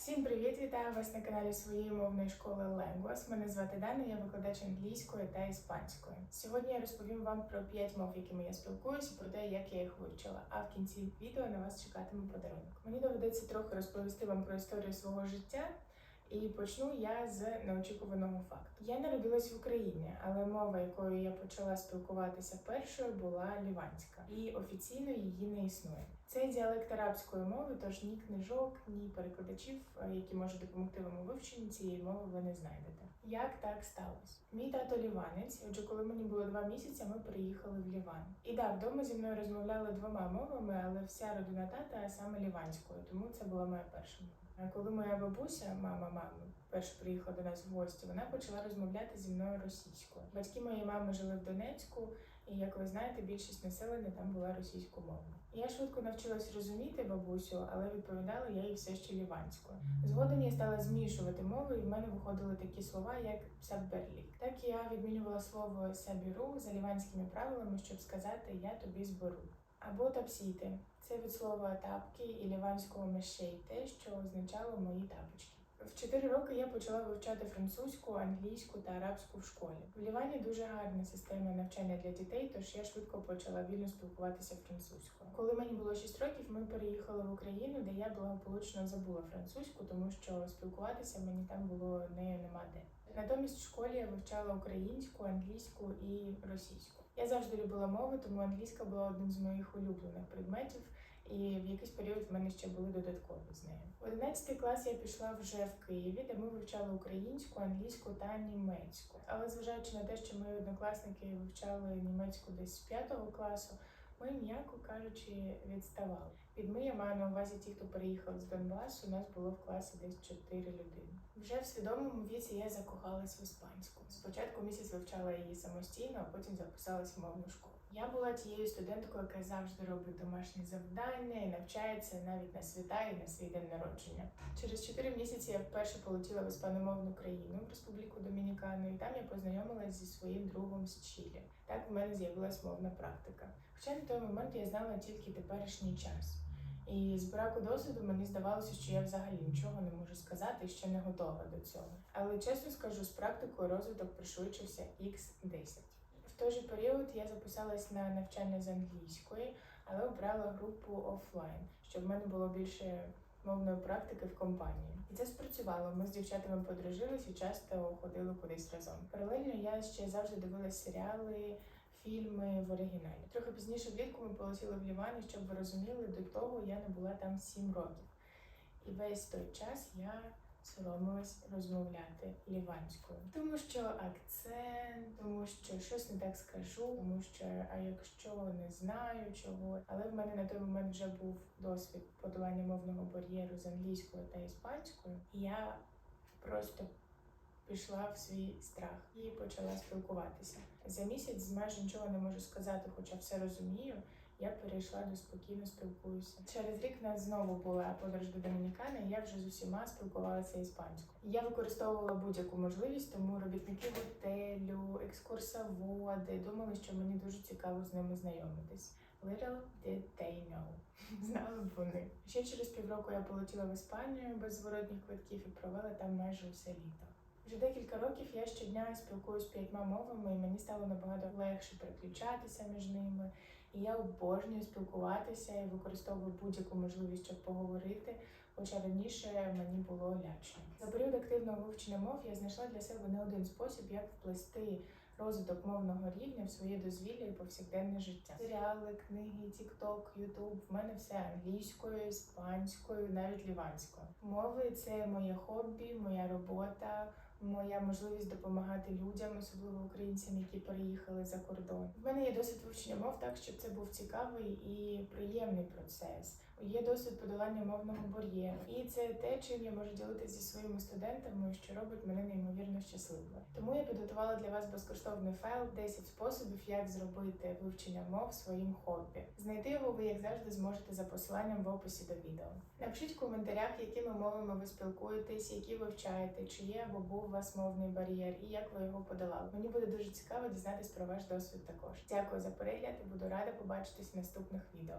Всім привіт! Вітаю вас на каналі своєї мовної школи Lengos. Мене звати Дана, я викладач англійської та іспанської. Сьогодні я розповім вам про 5 мов, якими я спілкуюся, про те, як я їх вивчила. А в кінці відео на вас чекатиме подарунок. Мені доведеться трохи розповісти вам про історію свого життя. І почну я з неочікуваного факту. Я народилась в Україні, але мова, якою я почала спілкуватися першою, була ліванська, і офіційно її не існує. Це діалект арабської мови, тож ні книжок, ні перекладачів, е, які можуть допомогти вам у вивченні цієї мови, ви не знайдете. Як так сталося? Мій тато ліванець. Отже, коли мені було два місяці, ми приїхали в Ліван. І да, вдома зі мною розмовляли двома мовами, але вся родина тата саме ліванською, тому це була моя перша мова. А коли моя бабуся, мама мами, перше приїхала до нас в гості, вона почала розмовляти зі мною російською. Батьки моєї мами жили в Донецьку, і як ви знаєте, більшість населення там була російськомовна. Я швидко навчилась розуміти бабусю, але відповідала я їй все ще ліванською. Згодом я стала змішувати мови, і в мене виходили такі слова, як сабберлік. Так я відмінювала слово сабіру за ліванськими правилами, щоб сказати я тобі зберу. Або тапсіти. Це від слова тапки і ліванського мешейте, що означало мої тапочки. В 4 роки я почала вивчати французьку, англійську та арабську в школі. В Лівані дуже гарна система навчання для дітей, тож я швидко почала вільно спілкуватися французькою. Коли мені було 6 років, ми переїхали в Україну, де я благополучно забула французьку, тому що спілкуватися мені там було не нема де. Натомість в школі я вивчала українську, англійську і російську. Я завжди любила мови, тому англійська була одним з моїх улюблених предметів. І в якийсь період в мене ще були додаткові з нею. В 11 клас я пішла вже в Києві, де ми вивчали українську, англійську та німецьку. Але зважаючи на те, що мої однокласники вивчали німецьку десь з 5 класу, ми, м'яко кажучи, відставали. Під ми я маю на увазі ті, хто переїхав з Донбасу. У нас було в класі десь 4 людини. Вже в свідомому віці я закохалась в іспанську. Спочатку місяць вивчала її самостійно, а потім записалась в мовну школу. Я була тією студенткою, яка завжди робить домашні завдання і навчається навіть на свята і на свій день народження. Через 4 місяці я вперше полетіла в іспаномовну країну в Республіку Домінікану, і там я познайомилась зі своїм другом з Чилі. Так в мене з'явилась мовна практика. Хоча на той момент я знала тільки теперішній час. І з браку досвіду мені здавалося, що я взагалі нічого не можу сказати і ще не готова до цього. Але чесно скажу, з практикою розвиток пришвидшився x10. В той же період я записалась на навчання з англійської, але обрала групу офлайн, щоб в мене було більше мовної практики в компанії. І це спрацювало. Ми з дівчатами подружились і часто ходили кудись разом. Паралельно я ще завжди дивилась серіали. Фільми в оригіналі. Трохи пізніше влітку ми полетіли в Ліван, і щоб ви розуміли, до того я не була там 7 років. І весь той час я соромилась розмовляти ліванською. Тому що акцент, тому що щось не так скажу, тому що а якщо не знаю чого. Але в мене на той момент вже був досвід подолання мовного бар'єру з англійською та іспанською. І я просто пішла в свій страх і почала спілкуватися. За місяць майже нічого не можу сказати, хоча все розумію. Я перейшла до спокійно спілкуюся. Через рік в нас знову була подорож до Домінікани, і я вже з усіма спілкувалася іспанською. Я використовувала будь-яку можливість, тому робітники готелю, екскурсоводи думали, що мені дуже цікаво з ними знайомитись. Little did they know. Знали б вони. Ще через півроку я полетіла в Іспанію без зворотніх квитків і провела там майже усе літо. Вже декілька років я щодня спілкуюсь п'ятьма мовами, і мені стало набагато легше переключатися між ними. І я обожнюю спілкуватися і використовую будь-яку можливість, щоб поговорити. Хоча раніше мені було лячно. За період активного вивчення мов я знайшла для себе не один спосіб, як вплести розвиток мовного рівня в своє дозвілля і повсякденне життя. Серіали, книги, тікток, ютуб. В мене все англійською, іспанською, навіть ліванською. Мови це моє хобі, моя робота. Моя можливість допомагати людям, особливо українцям, які переїхали за кордон. В мене є досвід вивчення мов, так щоб це був цікавий і приємний процес. Є досвід подолання мовного бар'єру, і це те, чим я можу ділитися зі своїми студентами, що робить мене неймовірно щасливою. Тому я підготувала для вас безкоштовний файл 10 способів, як зробити вивчення мов своїм хобі. Знайти його ви, як завжди, зможете за посиланням в описі до відео. Напишіть в коментарях, якими мовами ви спілкуєтесь, які вивчаєте, чи є або був у вас мовний бар'єр, і як ви його подолали. Мені буде дуже цікаво дізнатись про ваш досвід також. Дякую за перегляд і буду рада побачитись в наступних відео.